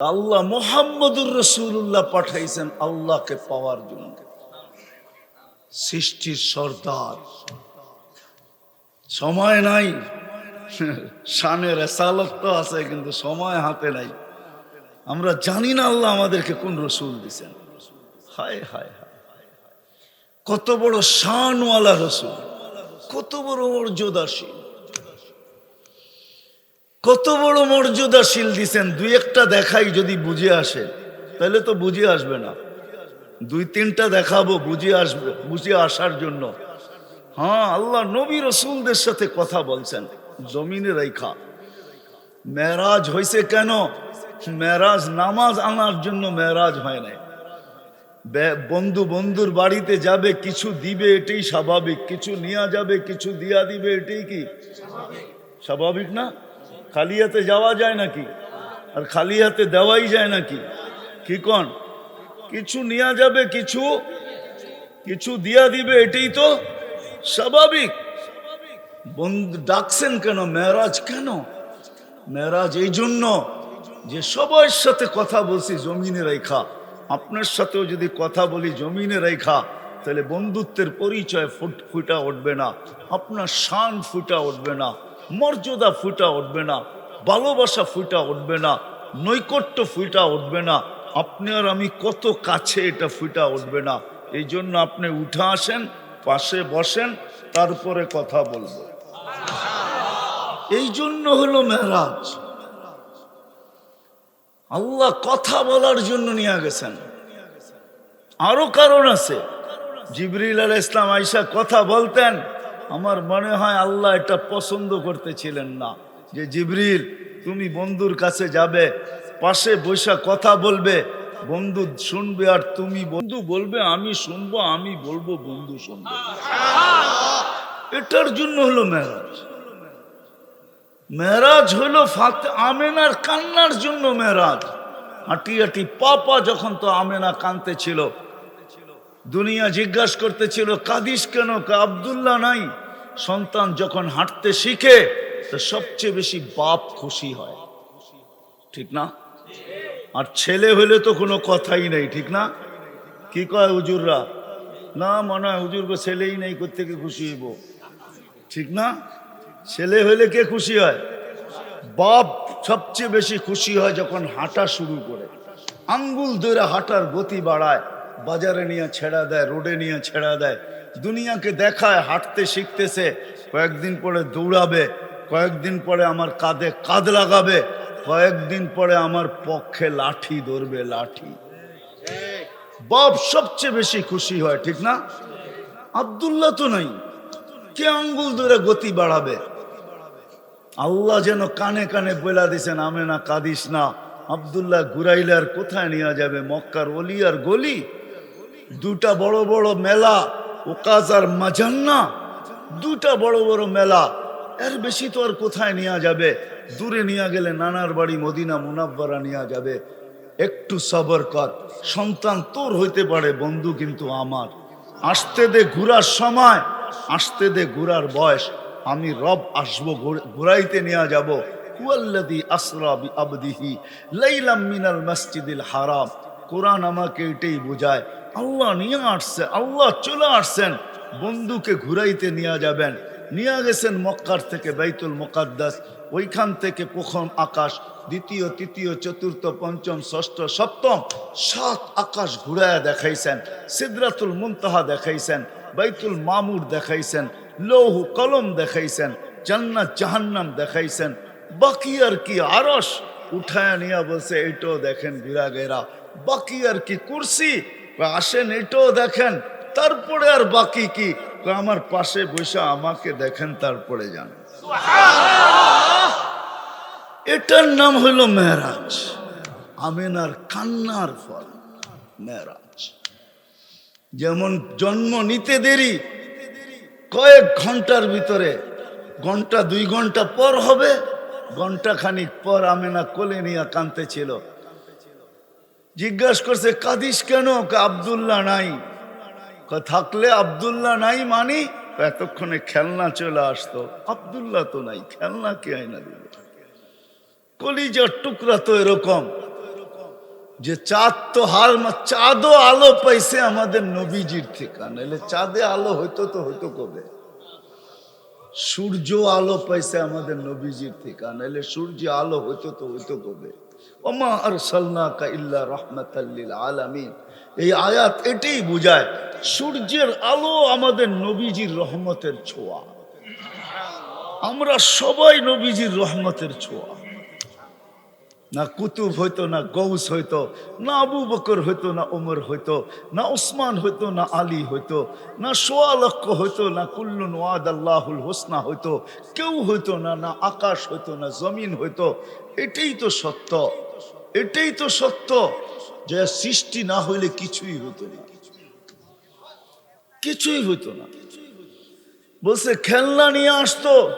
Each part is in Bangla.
আল্লাহ মোহাম্মদুর রসুল্লাহ পাঠাইছেন আল্লাহকে পাওয়ার জন্য। সৃষ্টির সর্দার। সময় নাই। শানের রেসালত তো আছে, কিন্তু সময় হাতে নাই। আমরা জানি না আল্লাহ আমাদেরকে কোন রসুল দিছেন। হায় হায় হায়। কত বড় শানওয়ালা রসুল। কত বড় মর্যাদাশীল। কত বড় মর্যাদাশীল দিছেন, দুই একটা দেখাই যদি বুঝে আসে, তাহলে তো বুঝে আসবে না। দুই তিনটা দেখাবো বুঝে আসবে, বুঝে আসার জন্য। হ্যাঁ আল্লাহ নবী রসুলদের সাথে কথা বলছেন, জমিনে রেখা মেরাজ হয়েছে কেন? মেরাজ নামাজ আনার জন্য মেরাজ হয় নাই। বন্ধু বন্ধুর বাড়িতে যাবে, কিছু দিবে এটাই স্বাভাবিক, কিছু নিয়ে যাবে, কিছু দিয়া দিবে এটাই কি? স্বাভাবিক না? খালি হাতে যাওয়া যায় নাকি? আর খালি হাতে দেওয়াই যায় নাকি? কি কন? কিছু নিয়ে যাবে, কিছু? কিছু দিয়া দিবে, এটাই তো স্বাভাবিক। ডাকছেন কেন? মেরাজ কেন? মেরাজ এই জন্য যে সবার সাথে কথা বলছি, জমিনে রেখা আপনার সাথেও যদি কথা বলি, জমিনে রেখা তাহলে বন্ধুত্বের পরিচয় ফুট- ফুটা উঠবে না। আপনার শান ফুটা উঠবে না। মর্যাদা ফুটা উঠবে না, ভালোবাসা ফুটা উঠবে না, নৈকট্য ফুটা উঠবে না। আপনি আর আমি কত কাছে এটা ফুটা উঠবে না। এই জন্য আপনি উঠে আসেন, পাশে বসেন, তারপরে কথা বলব। এই জন্য হলো মেহরাজ। আল্লাহ কথা বলার জন্য নিয়ে গেছেন। আরও কারণ আছে। জিবরিল আল ইসলাম আইসা কথা বলতেন আমার মনে হয় আল্লাহ এটা পছন্দ করতেছিলেন না। যে জিবরিল, তুমি বন্ধুর কাছে যাবে, পাশে বৈশা কথা বলবে, বন্ধু শুনবে আর তুমি বন্ধু বলবে, আমি শুনব, আমি বলব, বন্ধু শুনব। এটার জন্য হলো মেহরাজ মেরাজ হলো ফাতে আমেনার কান্নার জন্য মেরাজ। হাঁটি হাঁটি পাপা যখন তো আমেনা কানতে ছিল দুনিয়া জিজ্ঞাসা করতেছিল, কাদিস কেন? আবদুল্লাহ নাই? সন্তান যখন হাঁটতে শিখে, তো সবচেয়ে বেশি বাপ খুশি হয়। ঠিক না? আর ছেলে হলে তো কোনো কথাই নেই, ঠিক না? কি কয় হুজুররা? না, মনে হয় হুজুরকে ছেলেই নেই করতে খুশি হইব? ঠিক না? ছেলে হলে কে খুশি হয়? বাপ সবচেয়ে বেশি খুশি হয় যখন হাঁটা শুরু করে। আঙ্গুল ধরে হাঁটার গতি বাড়ায়। বাজারে নিয়ে ছেড়া দেয়, রোডে নিয়ে ছেড়া দেয়। দুনিয়াকে দেখায়, হাঁটতে শিখতেছে, কয়েকদিন পরে দৌড়াবে, কয়েকদিন পরে আমার কাঁধে কাঁধ লাগাবে, কয়েকদিন পরে আমার পক্ষে লাঠি ধরবে, লাঠি। বাপ সবচেয়ে বেশি খুশি হয়, ঠিক না? আবদুল্লাহ তো নাই। কে আঙ্গুল ধরে গতি বাড়াবে? আল্লাহ যেন কানে কানে বলা দিছেন আমে না কাদিস না। আবদুল্লাহ ঘুরাইলে আর কোথায় নিয়ে যাবে? মক্কার অলি আর গলি? দুটা বড় বড় মেলা ওকাজ আর মাজান্না, দুটা বড় বড় মেলা। এর বেশি তো আর কোথায় নেওয়া যাবে? দূরে নিয়ে গেলে নানার বাড়ি, মদিনা মুনাব্বারা নেওয়া যাবে। একটু সবর কর। সন্তান তোর হইতে পারে, বন্ধু কিন্তু আমার। আসতে দে ঘুরার সময়, আসতে দে ঘুরার বয়স। আমি রব আসব, ঘুর- ঘুরাইতে নিয়ে যাব। হুয়াল্লাযী আসরা বিআবদিহি লাইলাম মিনাল মসজিদিল হারাম। কোরআন আমাকে এটাই বোঝায় আল্লাহ নিয়ে আসছে, আল্লাহ চলে আসছেন। বন্ধুকে ঘুরাইতে নিয়ে যাবেন। নিয়ে গেছেন মক্কার থেকে বাইতুল মোকাদ্দাস। ওইখান থেকে প্রথম আকাশ, দ্বিতীয়, তৃতীয়, চতুর্থ, পঞ্চম, ষষ্ঠ, সপ্তম, সাত আকাশ ঘুরায়া দেখাইছেন। সিদরাতুল মুনতাহা দেখাইছেন, বাইতুল মামুর দেখাইছেন, লৌহ কলম দেখাইছেন, জান্নাত জাহান্নাম দেখাইছেন। বাকি আর কি আরস উঠায় নিয়ে বলছে এটাও দেখেন বিরাগেরা। বাকি আর কি কুরসি? আসেন, এটাও দেখেন, তারপরে আর বাকি কি? আমার পাশে বসে আমাকে দেখেন, তারপরে যান। এটার নাম হলো মেহরাজ আমেনার কান্নার ফল মেহরাজ যেমন জন্ম নিতে দেরি, কয়েক ঘণ্টার ভিতরে, ঘণ্টা দুই ঘণ্টা পর হবে ঘণ্টা খানিক পর আমেনা কোলে নিয়ে কানতে ছিল জিজ্ঞাসা করছে, কাদিস কেন? আব্দুল্লাহ নাই। থাকলে আব্দুল্লাহ নাই মানি? এতক্ষণে খেলনা চলে আসতো। আব্দুল্লাহ তো নাই, খেলনা কে আয়না দিল কলিজার টুকরা তো এরকম যে চাঁদ তো মা- চাঁদও আলো পাইছে আমাদের নবীজির থেকে নাহলে চাঁদে আলো হইতো তো হইতো কবে? সূর্য আলো পাইছে আমাদের নবীজির থেকে নাহলে সূর্য আলো হইতো তো হইতো কবে? ওমা আর সাল্লাকা ইল্লা রহমাতাল্লিল আলামিন। এই আয়াত এটাই বুঝায়, সূর্যের আলো আমাদের নবীজির রহমতের ছোঁয়া। আমরা সবাই নবীজির রহমতের ছোঁয়া। না কুতুব হইতো, না গৌস হইতো, না আবু বকর হইতো, না ওমর হইতো, না উসমান হইতো, না আলী হইতো, না সোয়া লক্ষ হইতো, না কুল্লুন ওয়াদ আল্লাহুল হোসনা হইতো, কেউ হইতো না না আকাশ হইতো, না জমিন হইতো। এটাই তো সত্য। এটাই তো সত্য যে সৃষ্টি না হইলে কিছুই হইতো না। কিছুই হইতো না। বলছে, খেলনা নিয়ে আসতো।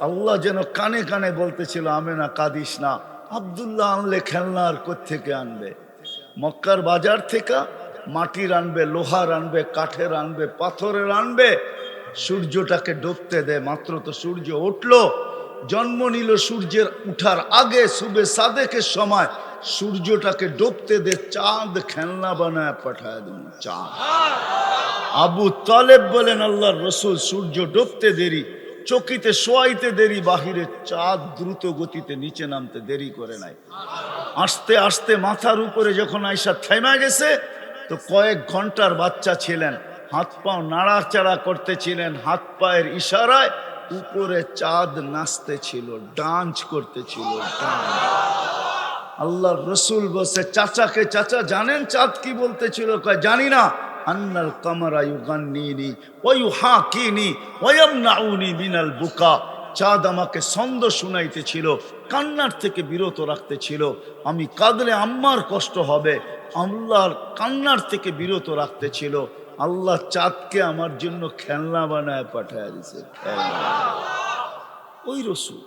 আল্লাহ যেন কানে কানে বলতেছিল, আমেনা কাদিস না। আবদুল্লাহ আনলে খেলনা আর থেকে আনবে? মক্কার বাজার থেকে মাটির আনবে, লোহার আনবে, কাঠের আনবে, পাথরের আনবে। সূর্যটাকে ডুবতে দেয়, মাত্র তো সূর্য উঠল। জন্ম নিল সূর্যের উঠার আগে, সুবে সাদেকের সময়। সূর্যটাকে ডুবতে দে, চাঁদ খেলনা বানায় পাঠায় দেন, চাঁদ। আবু তালেব বলেন, আল্লাহর রসুল, সূর্য ডুবতে দেরি। চকিতে শোয়াইতে দেরি বাহিরে চাঁদ দ্রুত গতিতে নিচে নামতে দেরি করে নাই। আস্তে আস্তে মাথার উপরে যখন আইসা থেমা গেছে, তো কয়েক ঘণ্টার বাচ্চা ছিলেন। হাত পাও নাড়াচাড়া করতেছিলেন, হাত পায়ের ইশারায় উপরে চাঁদ নাচতেছিল, ডান্স করতেছিল, ডান্স। আল্লাহর রসুল বসে চাচাকে চাচা, জানেন চাঁদ কি বলতেছিল? কয়, জানি না। আন্নাল কামারা ইউগান্নিনি ওয়ু হাকিনি ওয়ামনাউনি মিনাল বুকা। চাঁদ আমাকে ছন্দ শুনাইতেছিল, কান্নার থেকে বিরত রাখতেছিল। আমি কাঁদলে আম্মার কষ্ট হবে, আল্লাহর কান্নার থেকে বিরত রাখতেছিল। আল্লাহ চাঁদকে আমার জন্য খেলনা বানায় পাঠায় দিছে। ওই রসুল,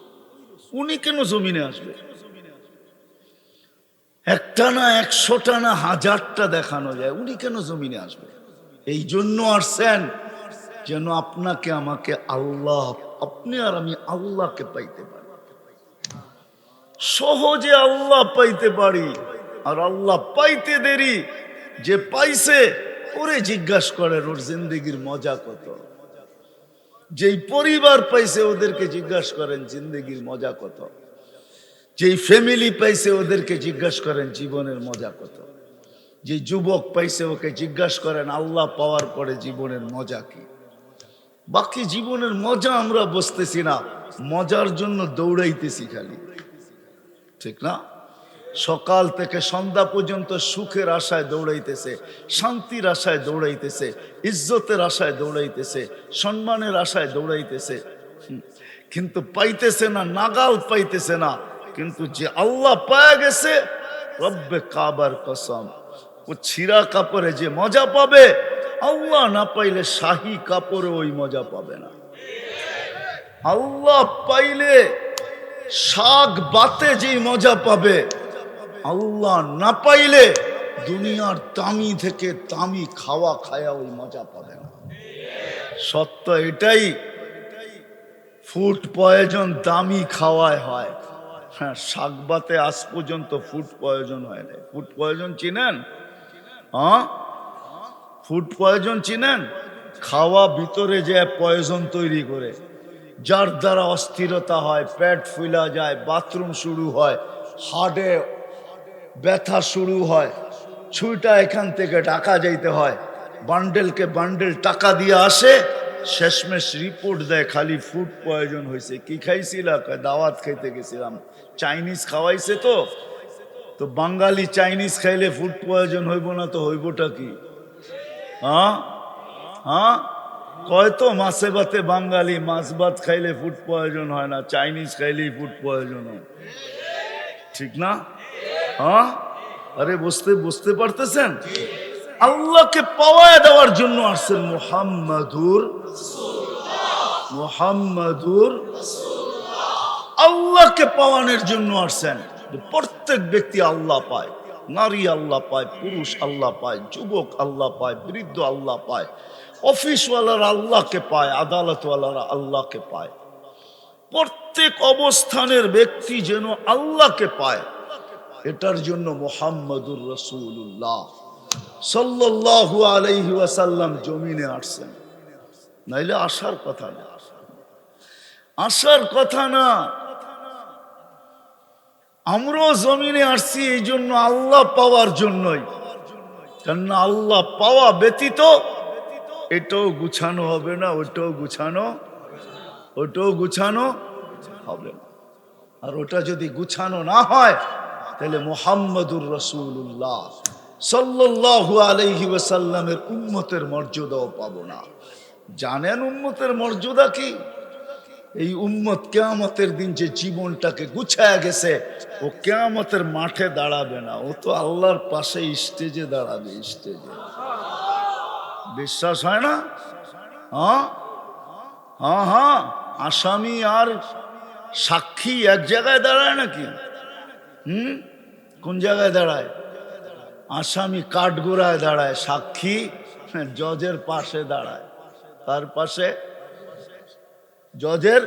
উনি কেন জমিনে আসবে? একটা না একশোটা না হাজারটা দেখানো যায়। উনি কেন জমিনে আসবে? এই জন্য আসছেন যেন আপনাকে, আমাকে আল্লাহ, আপনি আর আমি আল্লাহকে পাইতে পারি। সহজে আল্লাহ পাইতে পারি আর আল্লাহ পাইতে দেরি। যে পাইছে, ওরে জিজ্ঞাসা করেন ওর জিন্দগির মজা কত? যেই পরিবার পাইছে, ওদেরকে জিজ্ঞাসা করেন, জিন্দগির মজা কত? যেই ফ্যামিলি পাইছে ওদেরকে জিজ্ঞাসা করেন, জীবনের মজা কত? যে যুবক পাইছে ওকে জিজ্ঞাসা করেন, আল্লাহ পাওয়ার পরে জীবনের মজা কি? বাকি জীবনের মজা আমরা বসতেছি না, মজার জন্য দৌড়াইতেছি খালি। ঠিক না? সকাল থেকে সন্ধ্যা পর্যন্ত সুখের আশায় দৌড়াইতেছে, শান্তির আশায় দৌড়াইতেছে, ইজ্জতের আশায় দৌড়াইতেছে, সম্মানের আশায় দৌড়াইতেছে। কিন্তু পাইতেছে না, নাগাল পাইতেছে না। কিন্তু যে আল্লাহ পায়া গেছে, রব্বে কাবার কসম। ও ছিঁড়া কাপড়ে যে মজা পাবে, আল্লাহ না পাইলে শাহী কাপড়ে ওই মজা পাবে না। আল্লাহ পাইলে শাক বাতে যেই মজা পাবে, আল্লাহ না পাইলে দুনিয়ার দামি থেকে দামি খাওয়া খায়া ওই মজা পাবে না। সত্য এটাই, ফুড প্রয়োজন দামি খাওয়ায় হয়। হ্যাঁ শাক বাতে আজ পর্যন্ত ফুড প্রয়োজন হয় না ফুড প্রয়োজন চিনেন? হ্যাঁ? ফুড পয়জন চিনেন? খাওয়া ভিতরে যে পয়জন তৈরি করে, যার দ্বারা অস্থিরতা হয়, পেট ফুলা যায় বাথরুম শুরু হয় হার্টে ব্যথা শুরু হয় ছুইটা এখান থেকে ঢাকা যাইতে হয় বান্ডেলকে বান্ডেল টাকা দিয়ে আসে শেষমেশ রিপোর্ট দেয়, খালি ফুড প্রয়োজন হয়েছে কি খাইছিল? দাওয়াত খাইতে গেছিলাম। চাইনিজ খাওয়াইছে তো? তো বাঙালি চাইনিজ খাইলে ফুড প্রয়োজন হইব না তো হইবটা কি? হ্যাঁ? হ্যাঁ? কয় তো, মাছে ভাতে বাঙালি, মাছ ভাত খাইলে ফুড প্রয়োজন হয় না চাইনিজ খাইলেই ফুড প্রয়োজন হয়। ঠিক না? হ্যাঁ? আরে, বুঝতে বুঝতে পারতেছেন? আল্লাহকে পাওয়ায় দেওয়ার জন্য আসছেন মোহাম্মদুর মোহাম্মদুর আল্লাহকে পাওয়ানোর জন্য আসছেন। প্রত্যেক ব্যক্তি আল্লাহ পায়, নারী আল্লাহ পায়, পুরুষ আল্লাহ পায়, যুবক আল্লাহ পায়, বৃদ্ধ আল্লাহ পায়, অফিসওয়ালারা আল্লাহকে পায়, আদালতওয়ালারা আল্লাহকে পায়। প্রত্যেক অবস্থানের ব্যক্তি যেন আল্লাহকে পায়, এটার জন্য মোহাম্মদুর রসুল্লাহ সাল্লাল্লাহু আলাইহি ওয়াসাল্লাম জমিনে আসছেন। নাইলে আসার কথা না। আসার কথা না। আমরাও জমিনে আসছি এই জন্য আল্লাহ পাওয়ার জন্যই। কেননা আল্লাহ পাওয়া ব্যতীত এটাও গুছানো হবে না, ওটাও গুছানো ওটাও গুছানো হবে না। আর ওটা যদি গুছানো না হয়, তাহলে মোহাম্মদুর রসুল্লাহ সাল্লাল্লাহু আলাইহি ওয়াসাল্লামের উম্মতের মর্যাদাও পাবো না। জানেন উম্মতের মর্যাদা কি? এই উম্মত কেয়ামতের দিন যে জীবনটাকে গুছায় গেছে, ও কেয়ামতের মাঠে দাঁড়াবে না। ও তো আল্লাহর পাশে স্টেজে দাঁড়াবে, স্টেজে। বিশ্বাস হয় না? হ্যাঁ? হ্যাঁ হ্যাঁ। আসামি আর সাক্ষী এক জায়গায় দাঁড়ায় নাকি? হুম? কোন জায়গায় দাঁড়ায়? আসামি কাঠগোড়ায় দাঁড়ায়, সাক্ষী জজের পাশে দাঁড়ায়। তার পাশে জজের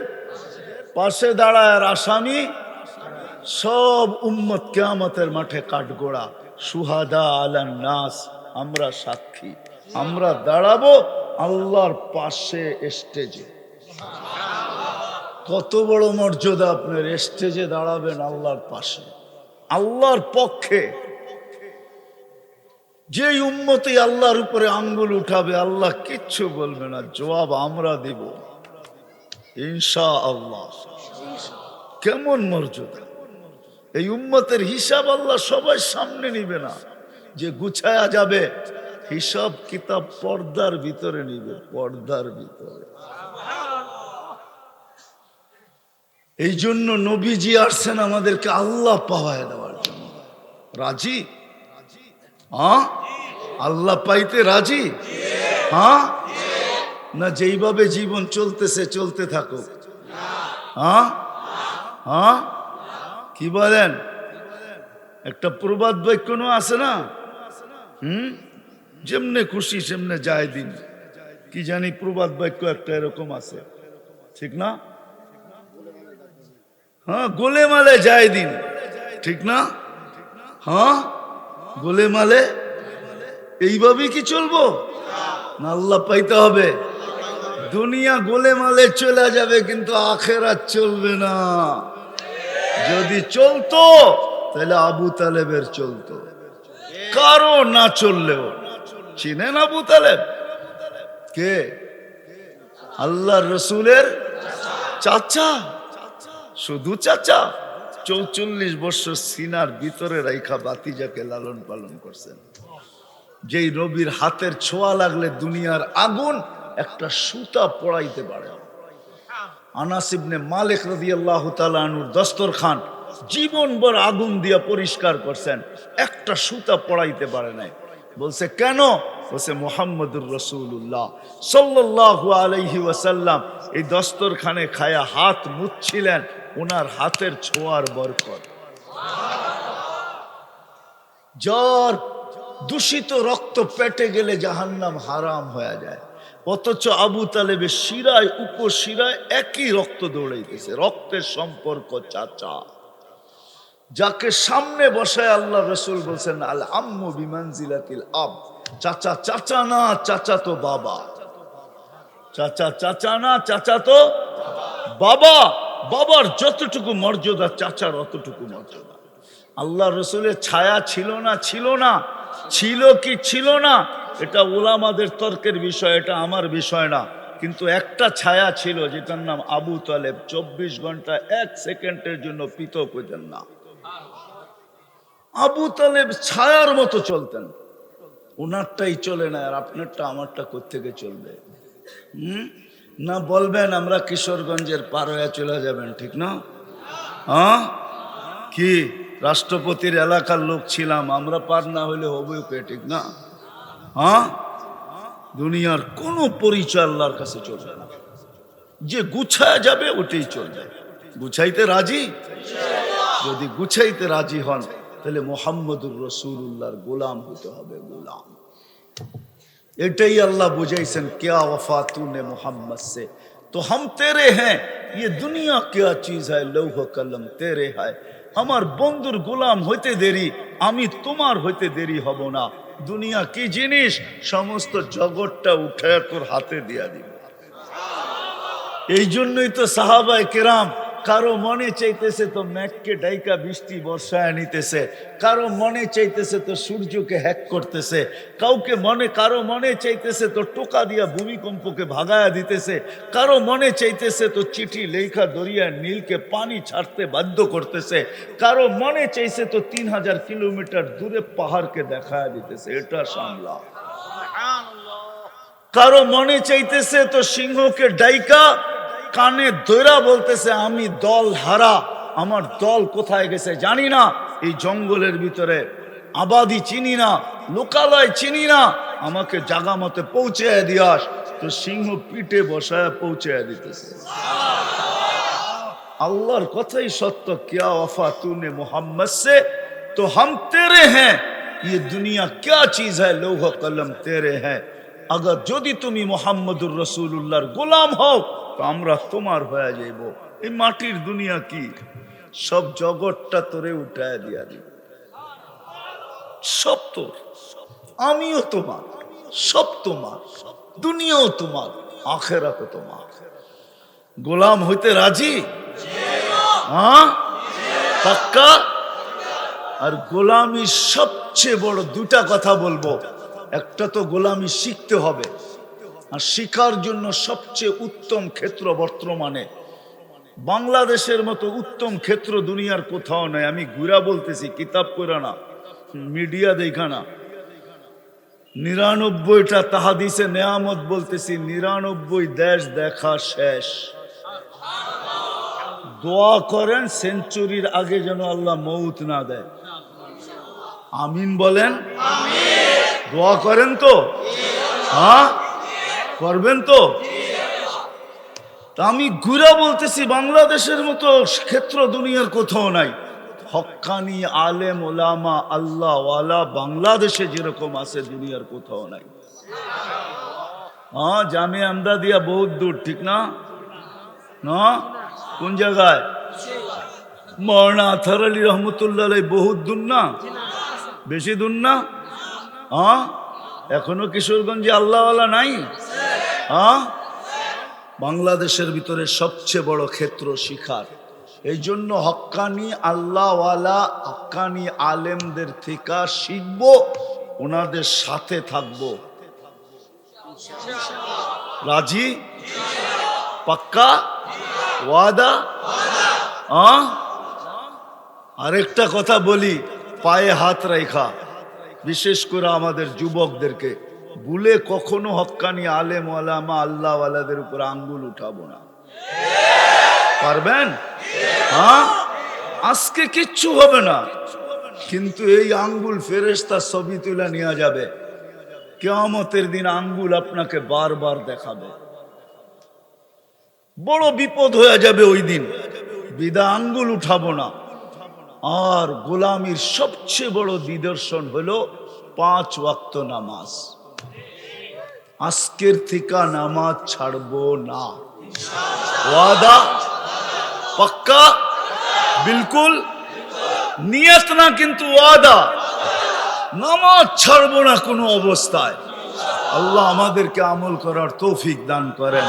পাশে দাঁড়ায় আর আসামি সব উম্মত কেয়ামতের মাঠে কাঠগোড়া। সুহাদা আলান নাস, আমরা সাক্ষী। আমরা দাঁড়াবো আল্লাহর পাশে স্টেজে। কত বড় মর্যাদা আপনার, স্টেজে দাঁড়াবেন আল্লাহর পাশে। আল্লাহর পক্ষে যে উম্মতি আল্লাহর উপরে আঙ্গুল উঠাবে, আল্লাহ কিচ্ছু বলবে না, জবাব আমরা দিব। ইনশা আল্লাহ কেমন মর্যাদা? এই উম্মতের হিসাব আল্লাহ সবাই সামনে নিবে না। যে গুছায়া যাবে, হিসাব কিতাব পর্দার ভিতরে নিবে, পর্দার ভিতরে। এই জন্য নবীজি আসছেন আমাদেরকে আল্লাহ পাওয়ায় দেওয়ার জন্য। রাজি? হ্যাঁ? আল্লাহ পাইতে রাজি? হ্যাঁ? না, যেইভাবে জীবন চলতেছে, চলতে থাকুক। হ্যাঁ? হ্যাঁ? কি বলেন? একটা প্রবাদ বাক্যনো আছে না? হুম? যেমনে খুশি, সেমনে যায় দিন। কি জানি প্রবাদ বাক্য একটা এরকম আছে। ঠিক না? হ্যাঁ গোলে মালে যায় দিন। ঠিক না? হ্যাঁ? গোলে মালে? এইভাবেই কি চলবো? না, আল্লাহ পাইতে হবে। দুনিয়া গোলে মালে চলে যাবে, কিন্তু আখেরাত চলবে না। যদি চলতো, তাহলে আবু তালেবের চলতো। কারও না চললেও। চিনেন আবু তালেব? কে? আল্লাহ রসুলের চাচা? শুধু চাচা? চৌচল্লিশ বছর সিনার ভিতরে রাইখা বাতিজাকে লালন পালন করছেন। যেই রবির হাতের ছোঁয়া লাগলে দুনিয়ার আগুন একটা সুতা পড়াইতে পারে। আনাসিবনে মালিক রদি আল্লাহ তালুর দস্তর খান জীবনভর আগুন দিয়া পরিষ্কার করছেন, একটা সুতা পড়াইতে পারে নাই। বলছে, কেন? বলছে, মোহাম্মদুর রসুল্লাহ সাল্লাহ আলহি ওয়াসাল্লাম এই দস্তরখানে খায়া হাত মুচ্ছিলেন ওনার হাতের ছোঁয়ার বরকত। জ্বর দূষিত রক্ত পেটে গেলে জাহান্নাম হারাম হয়ে যায়। অথচ আবু তালেবের শিরায়, উপশিরায় একই রক্ত দৌড়াইতেছে। রক্তের সম্পর্ক চাচা। যাকে সামনে বসায় আল্লাহ রসুল বলছেন, আল আম্মু বিমানজিলাতিল আব। চাচা চাচা না, চাচা তো বাবা। চাচা চাচা না, চাচা তো বাবা। বাবার যতটুকু মর্যাদা, চাচার অতটুকু মর্যাদা। আল্লাহ রসুলের ছায়া ছিল না ছিল না, ছিল কি ছিল না, এটা ওলামাদের তর্কের বিষয়, এটা আমার বিষয় না। কিন্তু একটা ছায়া ছিল, যেটার নাম আবু তালেব, চব্বিশ ঘণ্টা এক সেকেন্ডের জন্য পৃথক হইতেন না। আবু তালেব ছায়ার মতো চলতেন। ওনারটাই চলে না, আর আপনারটা, আমারটা কোথেকে চলবে? হুম? না বলবেন, আমরা কিশোরগঞ্জের পার হয়ে চলে যাবেন, ঠিক না? হ্যাঁ? কি? রাষ্ট্রপতির এলাকার লোক ছিলাম, আমরা পার না হলে হবে কে, ঠিক না? হ্যাঁ? দুনিয়ার কোনো পরিচয় আল্লাহর কাছে চলবে না। যে গুছায় যাবে, ওটাই চলবে। গুছাইতে রাজি? যদি গুছাইতে রাজি হন, তাহলে মোহাম্মদুর রসুল্লাহর গোলাম হতে হবে গোলাম। এটাই আল্লাহ বুঝাইছেন, কেয়া ওফাতুন মোহাম্মদ সে। তো হাম তেরে হ্যাঁ ইয়ে দুনিয়া কেয়া চিজ হয়, লৌহ কলম তেরে হয়। আমার বন্ধুর গোলাম হইতে দেরি, আমি তোমার হইতে দেরি হব না। দুনিয়া কি জিনিস? সমস্ত জগৎটা উঠে হাতে দিয়া দিব। এই জন্যই তো সাহাবায় কেরাম কারও মনে চাইতেছে তো ম্যাককে ডাইকা বৃষ্টি বর্ষায় নিতেছে কারও মনে চাইতেছে তো সূর্যকে হ্যাক করতেছে কাউকে মনে কারও মনে চাইতেছে তো টোকা দিয়া ভূমিকম্পকে ভাগায়া দিতেছে কারও মনে চাইতেছে তো চিঠি লেখা দরিয়ার নীলকে পানি ছাড়তে বাধ্য করতেছে কারও মনে চাইছে তো তিন হাজার কিলোমিটার দূরে পাহাড়কে দেখায়া দিতেছে এটা সামলা। কারও মনে চাইতেছে তো সিংহকে ডাইকা কানে দৈরা বলতেছে আমি দল হারা আমার দল কোথায় গেছে জানি না এই জঙ্গলের ভিতরে আবাদি চিনি না লোকালয় চিনি না আমাকে জাগা মতে পৌঁছে দিয়াস তো সিংহ পিঠে বসায় পৌঁছে দিতেছে अल्लाह কথাই সত্য क्या वफा तूने मोहम्मद से तो हम तेरे हैं ये दुनिया क्या चीज है लोह कलम तेरे हैं अगर যদি তুমি মোহাম্মদুর রসুল্লাহর গোলাম হও তো আমরা তোমার হয়ে যাইব। এই মাটির দুনিয়া কি? সব জগৎটা তোরে উঠায় দিয়া দিব। সব তোর। আমিও তোমার, সব তোমার, দুনিয়াও তোমার আখেরাতে তোমার। গোলাম হইতে রাজি? হ্যাঁ? পাক্কা? আর গোলামির সবচেয়ে বড় দুটা কথা বলব। একটা তো গোলামি শিখতে হবে। আর শিখার জন্য সবচেয়ে উত্তম ক্ষেত্র বর্তমানে। বাংলাদেশের মতো উত্তম ক্ষেত্র দুনিয়ার কোথাও নাই। আমি ঘুরা বলতেছি কিতাব করে না মিডিয়া দেখা না। নিরানব্বইটা তাহাদিসে নেয়ামত বলতেছি নিরানব্বই দেশ দেখা শেষ। দোয়া করেন সেঞ্চুরির আগে যেন আল্লাহ মৌত না দেয়। আমিন বলেন? দোয়া করেন তো? হ্যাঁ? করবেন তো? আমি ঘুরা বলতেছি, বাংলাদেশের মতো ক্ষেত্র দুনিয়ার কোথাও নাই। হক্কানি আলেম ওলামা আল্লাহ বাংলাদেশে যেরকম আছে, দুনিয়ার কোথাও নাই। হ্যাঁ জামে আমদাদিয়া বহুত দূর, ঠিক না? না? কোন জায়গায়? মরনা আথার আলী রহমতুল্লাহ বহুত দূর না? বেশি দূর না? হ্যাঁ? এখনও কিশোরগঞ্জে আল্লাহওয়ালা নাই? হ্যাঁ বাংলাদেশের ভিতরে সবচেয়ে বড় ক্ষেত্র শিখার। এই জন্য হক্কানি আল্লাহওয়ালা, হক্কানি আলেমদের থেকে শিখব, ওনাদের সাথে থাকব। রাজি? পাক্কা? ওয়াদা? আরেকটা কথা বলি, পায়ে হাত রেখা বিশেষ করে আমাদের যুবকদেরকে। ভুলে কখনো হক্কানি আলেম আলামা আল্লাহ আলাদের উপর আঙ্গুল উঠাবো না। পারবেন? হ্যাঁ? আজকে কিচ্ছু হবে না। কিন্তু এই আঙ্গুল ফেরেস্তা ছবি তুলে নেওয়া যাবে। কেয়ামতের দিন আঙ্গুল আপনাকে বারবার দেখাবে। বড় বিপদ হয়ে যাবে ওই দিন। বিদা আঙ্গুল উঠাবো না। আর গোলামির সবচেয়ে বড় নিদর্শন হলো পাঁচ ওয়াক্ত নামাজ। আজকের থেকে নামাজ ছাড়ব না। ওয়াদা? পাক্কা? বিলকুল? নিয়ত না, কিন্তু ওয়াদা। নামাজ ছাড়ব না কোনো অবস্থায়। আল্লাহ আমাদেরকে আমল করার তৌফিক দান করেন।